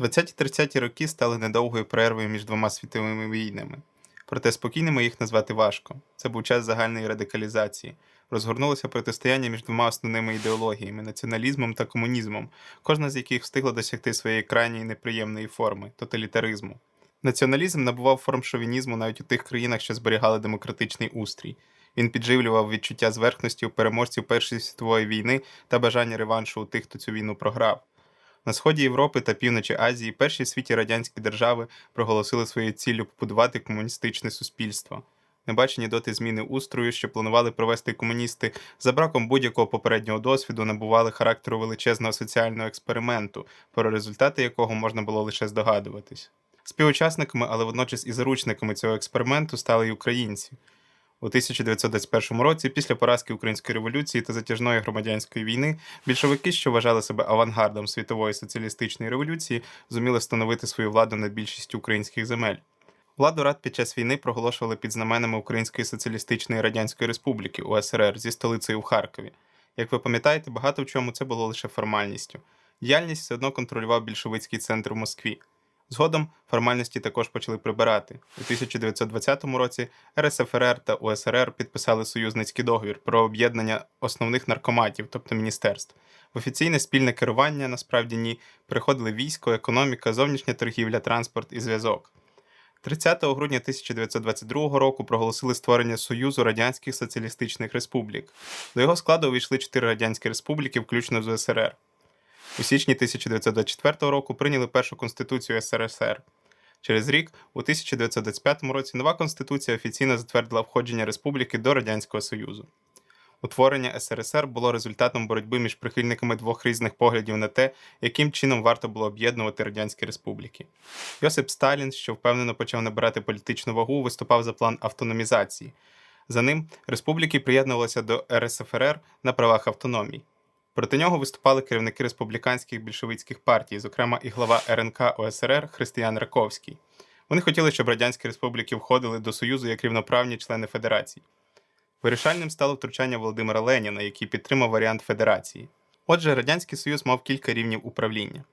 20-30 роки стали недовгою перервою між двома світовими війнами. Проте спокійними їх назвати важко. Це був час загальної радикалізації. Розгорнулося протистояння між двома основними ідеологіями націоналізмом та комунізмом, кожна з яких встигла досягти своєї крайньої неприємної форми тоталітаризму. Націоналізм набував форм шовінізму навіть у тих країнах, що зберігали демократичний устрій. Він підживлював відчуття зверхності у переможців Першої світової війни та бажання реваншу у тих, хто цю війну програв. На сході Європи та півночі Азії перші в світі радянські держави проголосили своєю ціллю побудувати комуністичне суспільство. Небачені доти зміни устрою, що планували провести комуністи, за браком будь-якого попереднього досвіду набували характеру величезного соціального експерименту, про результати якого можна було лише здогадуватись. Співучасниками, але водночас і заручниками цього експерименту стали й українці. У 1921 році, після поразки української революції та затяжної громадянської війни, більшовики, що вважали себе авангардом світової соціалістичної революції, зуміли встановити свою владу над більшістю українських земель. Владу рад під час війни проголошували під знаменами Української соціалістичної радянської республіки УСРР зі столицею в Харкові. Як ви пам'ятаєте, багато в чому це було лише формальністю. Діяльність все одно контролював більшовицький центр в Москві. Згодом формальності також почали прибирати. У 1920 році РСФРР та УСРР підписали союзницький договір про об'єднання основних наркоматів, тобто міністерств. В офіційне спільне керування насправді ні приходили військо, економіка, зовнішня торгівля, транспорт і зв'язок. 30 грудня 1922 року проголосили створення Союзу Радянських Соціалістичних Республік. До його складу увійшли чотири радянські республіки, включно з УСРР. У січні 1924 року прийняли першу конституцію СРСР. Через рік, у 1925 році, нова конституція офіційно затвердила входження республіки до Радянського Союзу. Утворення СРСР було результатом боротьби між прихильниками двох різних поглядів на те, яким чином варто було об'єднувати радянські республіки. Йосип Сталін, що впевнено почав набирати політичну вагу, виступав за план автономізації. За ним республіки приєднувалися до РСФРР на правах автономії. Проти нього виступали керівники республіканських більшовицьких партій, зокрема і глава РНК ОСРР Християн Раковський. Вони хотіли, щоб радянські республіки входили до Союзу як рівноправні члени федерації. Вирішальним стало втручання Володимира Леніна, який підтримав варіант федерації. Отже, Радянський Союз мав кілька рівнів управління.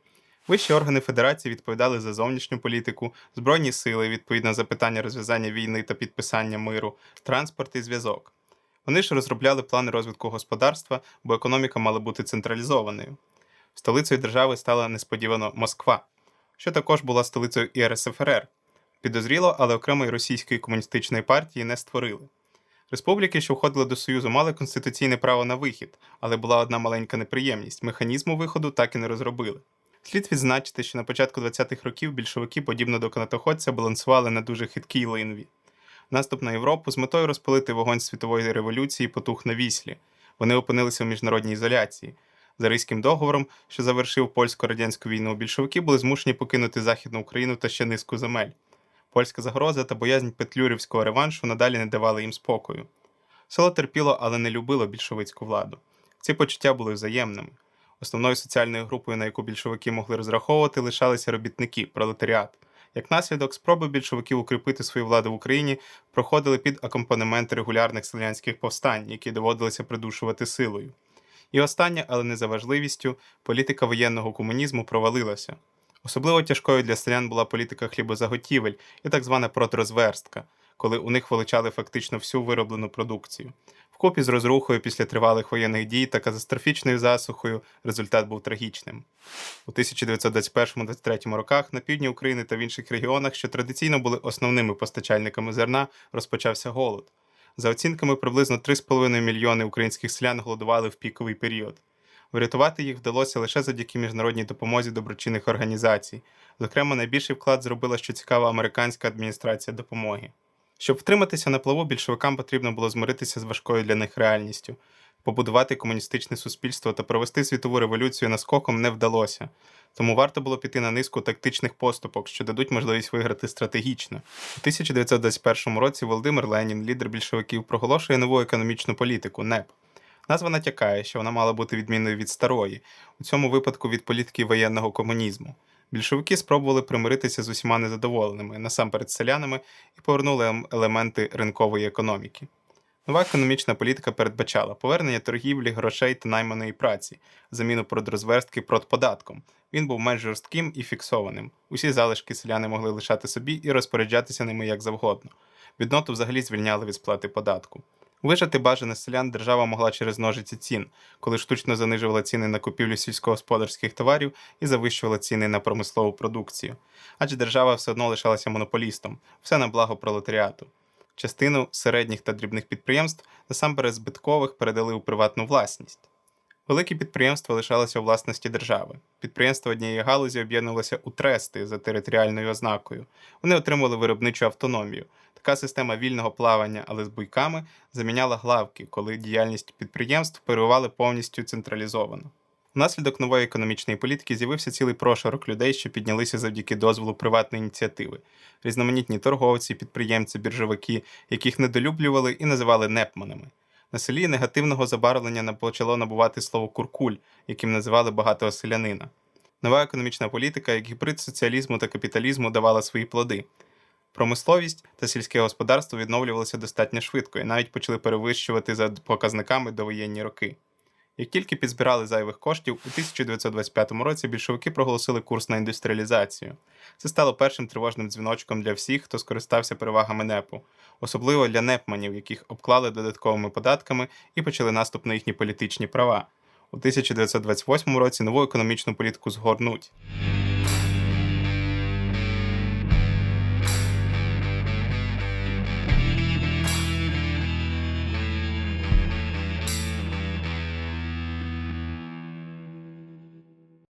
Вищі органи федерації відповідали за зовнішню політику, збройні сили, відповідно за питання розв'язання війни та підписання миру, транспорт і зв'язок. Вони ж розробляли плани розвитку господарства, бо економіка мала бути централізованою. Столицею держави стала несподівано Москва, що також була столицею і РСФРР. Підозріло, але окремої російської комуністичної партії не створили. Республіки, що входили до Союзу, мали конституційне право на вихід, але була одна маленька неприємність механізму виходу так і не розробили. Слід відзначити, що на початку 20-х років більшовики, подібно до канатоходця, балансували на дуже хиткій линві. Наступ на Європу з метою розпалити вогонь світової революції потух на віслі. Вони опинилися в міжнародній ізоляції. За Ризьким договором, що завершив польсько-радянську війну, більшовики були змушені покинути Західну Україну та ще низку земель. Польська загроза та боязнь петлюрівського реваншу надалі не давали їм спокою. Село терпіло, але не любило більшовицьку владу. Ці почуття були взаємними. Основною соціальною групою, на яку більшовики могли розраховувати, лишалися робітники, пролетаріат. Як наслідок, спроби більшовиків укріпити свою владу в Україні проходили під акомпанемент регулярних селянських повстань, які доводилося придушувати силою. І останнє, але не за важливістю, політика воєнного комунізму провалилася. Особливо тяжкою для селян була політика хлібозаготівель і так звана протрозверстка, коли у них вилучали фактично всю вироблену продукцію. Вкупі з розрухою після тривалих воєнних дій та катастрофічною засухою результат був трагічним. У 1921-23 роках на півдні України та в інших регіонах, що традиційно були основними постачальниками зерна, розпочався голод. За оцінками, приблизно 3,5 мільйони українських селян голодували в піковий період. Врятувати їх вдалося лише завдяки міжнародній допомозі доброчинних організацій. Зокрема, найбільший вклад зробила що цікава американська адміністрація допомоги. Щоб втриматися на плаву, більшовикам потрібно було змиритися з важкою для них реальністю. Побудувати комуністичне суспільство та провести світову революцію наскоком не вдалося, тому варто було піти на низку тактичних поступок, що дадуть можливість виграти стратегічно. У 1921 році Володимир Ленін, лідер більшовиків, проголошує нову економічну політику НЕП. Назва натякає, що вона мала бути відмінною від старої, у цьому випадку від політики воєнного комунізму. Більшовики спробували примиритися з усіма незадоволеними, насамперед селянами, і повернули ем- елементи ринкової економіки. Нова економічна політика передбачала повернення торгівлі, грошей та найманої праці, заміну продрозвертки продподатком. Він був менш жорстким і фіксованим. Усі залишки селяни могли лишати собі і розпоряджатися ними як завгодно. Бідноту взагалі звільняли від сплати податку. Вижити бажане селян держава могла через ножиці цін, коли штучно занижувала ціни на купівлю сільськогосподарських товарів і завищувала ціни на промислову продукцію. Адже держава все одно лишалася монополістом, все на благо пролетаріату. Частину середніх та дрібних підприємств, насамперед збиткових, передали у приватну власність. Великі підприємства лишалися у власності держави. Підприємства однієї галузі об'єднувалися у трести за територіальною ознакою. Вони отримували виробничу автономію. Така система вільного плавання, але з буйками, заміняла главки, коли діяльність підприємств перебували повністю централізовано. Внаслідок нової економічної політики з'явився цілий прошарок людей, що піднялися завдяки дозволу приватної ініціативи, різноманітні торговці, підприємці, біржовики, яких недолюблювали і називали непманами. На селі негативного забарвлення почало набувати слово куркуль, яким називали багатого селянина. Нова економічна політика, як гібрид соціалізму та капіталізму, давала свої плоди. Промисловість та сільське господарство відновлювалися достатньо швидко і навіть почали перевищувати за показниками довоєнні роки. Як тільки підзбирали зайвих коштів, у 1925 році більшовики проголосили курс на індустріалізацію. Це стало першим тривожним дзвіночком для всіх, хто скористався перевагами НЕПу, особливо для непманів, яких обклали додатковими податками і почали наступ на їхні політичні права. У 1928 році нову економічну політику згорнуть.